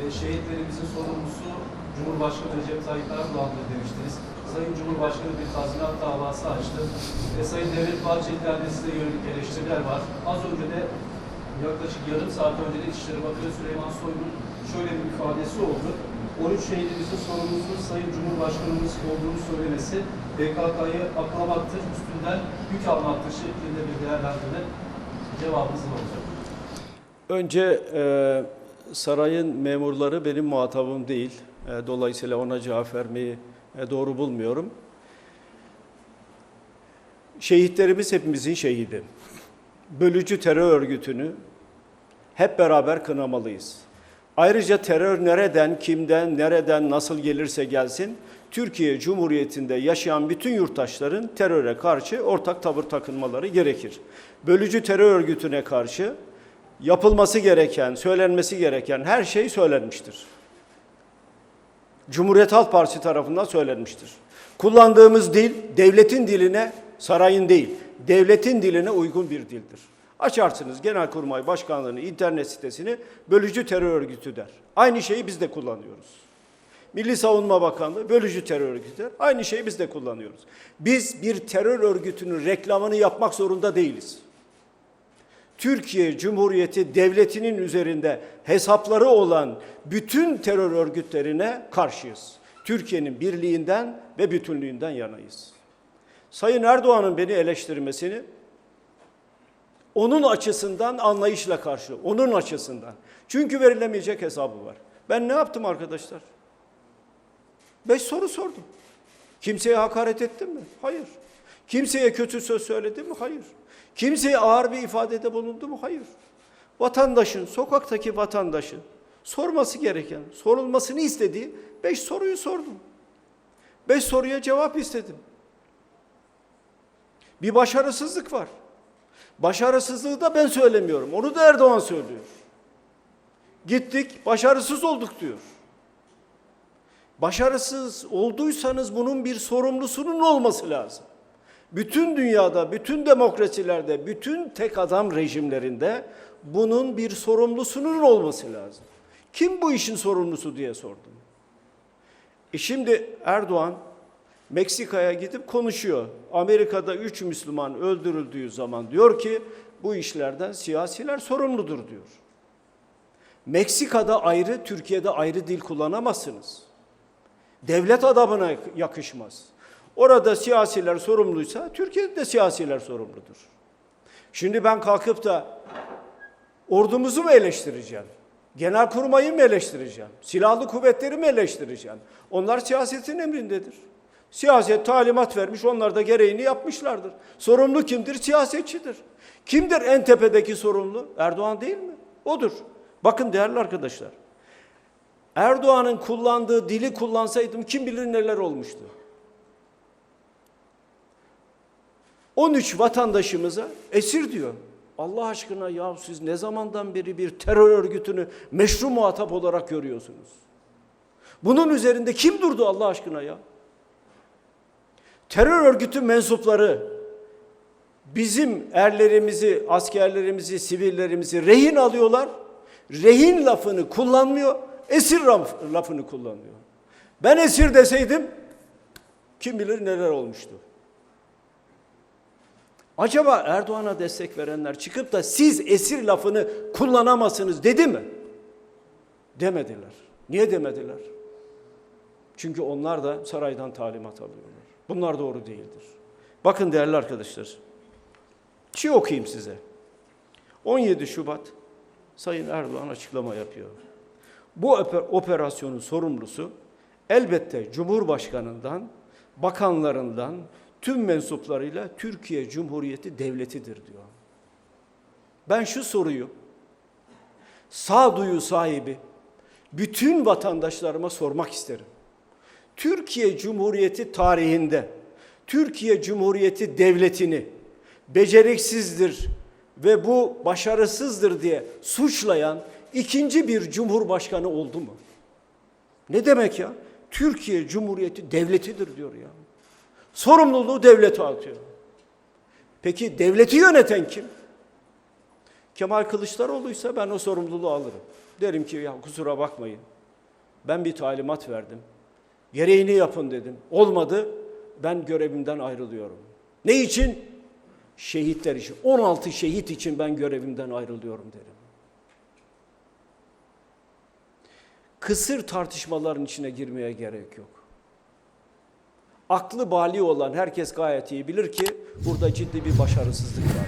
e, şehitlerimizin sorumlusu Cumhurbaşkanı Recep Tayyip Erdoğan'dır demiştiniz. Sayın Cumhurbaşkanı bir tazminat davası açtı. E, Sayın Devlet Bahçeli'den de size yönelik eleştiriler var. Az önce de yaklaşık yarım saat önce de İçişleri Bakanı Süleyman Soylu'nun şöyle bir ifadesi oldu. 13 şehidimizin sorumlusu Sayın Cumhurbaşkanımız olduğunu söylemesi PKK'yı aklamaktır, üstünden yük almaktır şeklinde bir değerlendirme cevabınız olacak? Önce e, sarayın memurları benim muhatabım değil. E, dolayısıyla ona cevap vermeyi e, doğru bulmuyorum. Şehitlerimiz hepimizin şehidi. Bölücü terör örgütünü hep beraber kınamalıyız. Ayrıca terör nereden, kimden, nereden, nasıl gelirse gelsin, Türkiye Cumhuriyeti'nde yaşayan bütün yurttaşların teröre karşı ortak tavır takınmaları gerekir. Bölücü terör örgütüne karşı yapılması gereken, söylenmesi gereken her şey söylenmiştir. Cumhuriyet Halk Partisi tarafından söylenmiştir. Kullandığımız dil devletin diline, sarayın değil, devletin diline uygun bir dildir. Açarsınız Genelkurmay Başkanlığı'nın internet sitesini bölücü terör örgütü der. Aynı şeyi biz de kullanıyoruz. Milli Savunma Bakanlığı bölücü terör örgütü der. Aynı şeyi biz de kullanıyoruz. Biz bir terör örgütünün reklamını yapmak zorunda değiliz. Türkiye Cumhuriyeti Devleti'nin üzerinde hesapları olan bütün terör örgütlerine karşıyız. Türkiye'nin birliğinden ve bütünlüğünden yanayız. Sayın Erdoğan'ın beni eleştirmesini onun açısından anlayışla karşı, onun açısından. Çünkü verilemeyecek hesabı var. Ben ne yaptım arkadaşlar? Beş soru sordum. Kimseye hakaret ettim mi? Hayır. Kimseye kötü söz söyledim mi? Hayır. Kimseye ağır bir ifadede bulundu mu? Hayır. Vatandaşın, sokaktaki vatandaşın sorması gereken, sorulmasını istediği beş soruyu sordum. Beş soruya cevap istedim. Bir başarısızlık var. Başarısızlığı da ben söylemiyorum. Onu da Erdoğan söylüyor. Gittik, başarısız olduk diyor. Başarısız olduysanız bunun bir sorumlusunun olması lazım. Bütün dünyada, bütün demokrasilerde, bütün tek adam rejimlerinde bunun bir sorumlusunun olması lazım. Kim bu işin sorumlusu diye sordum. E şimdi Erdoğan Meksika'ya gidip konuşuyor. Amerika'da üç Müslüman öldürüldüğü zaman diyor ki bu işlerden siyasiler sorumludur diyor. Meksika'da ayrı, Türkiye'de ayrı dil kullanamazsınız. Devlet adamına yakışmaz. Orada siyasiler sorumluysa Türkiye'de de siyasiler sorumludur. Şimdi ben kalkıp da ordumuzu mu eleştireceğim? Genelkurmayı mı eleştireceğim? Silahlı kuvvetleri mi eleştireceğim? Onlar siyasetin emrindedir. Siyaset talimat vermiş, onlar da gereğini yapmışlardır. Sorumlu kimdir? Siyasetçidir. Kimdir en tepedeki sorumlu? Erdoğan değil mi? Odur. Bakın değerli arkadaşlar. Erdoğan'ın kullandığı dili kullansaydım kim bilir neler olmuştu. 13 vatandaşımıza esir diyor. Allah aşkına ya siz ne zamandan beri bir terör örgütünü meşru muhatap olarak görüyorsunuz? Bunun üzerinde kim durdu Allah aşkına ya? Terör örgütü mensupları bizim erlerimizi, askerlerimizi, sivillerimizi rehin alıyorlar. Rehin lafını kullanmıyor, esir laf- lafını kullanıyor. Ben esir deseydim kim bilir neler olmuştu. Acaba Erdoğan'a destek verenler çıkıp da siz esir lafını kullanamazsınız dedi mi? Demediler. Niye demediler? Çünkü onlar da saraydan talimat alıyorlar. Bunlar doğru değildir. Bakın değerli arkadaşlar. Şey okuyayım size. 17 Şubat Sayın Erdoğan açıklama yapıyor. Bu oper- operasyonun sorumlusu elbette Cumhurbaşkanından, bakanlarından, tüm mensuplarıyla Türkiye Cumhuriyeti Devleti'dir diyor. Ben şu soruyu sağduyu sahibi bütün vatandaşlarıma sormak isterim. Türkiye Cumhuriyeti tarihinde Türkiye Cumhuriyeti devletini beceriksizdir ve bu başarısızdır diye suçlayan ikinci bir cumhurbaşkanı oldu mu? Ne demek ya? Türkiye Cumhuriyeti devletidir diyor ya. Sorumluluğu devlete atıyor. Peki devleti yöneten kim? Kemal Kılıçdaroğlu'ysa ben o sorumluluğu alırım. Derim ki ya kusura bakmayın. Ben bir talimat verdim. Gereğini yapın dedim. Olmadı. Ben görevimden ayrılıyorum. Ne için? Şehitler için. 16 şehit için ben görevimden ayrılıyorum derim. Kısır tartışmaların içine girmeye gerek yok. Aklı bali olan herkes gayet iyi bilir ki burada ciddi bir başarısızlık var.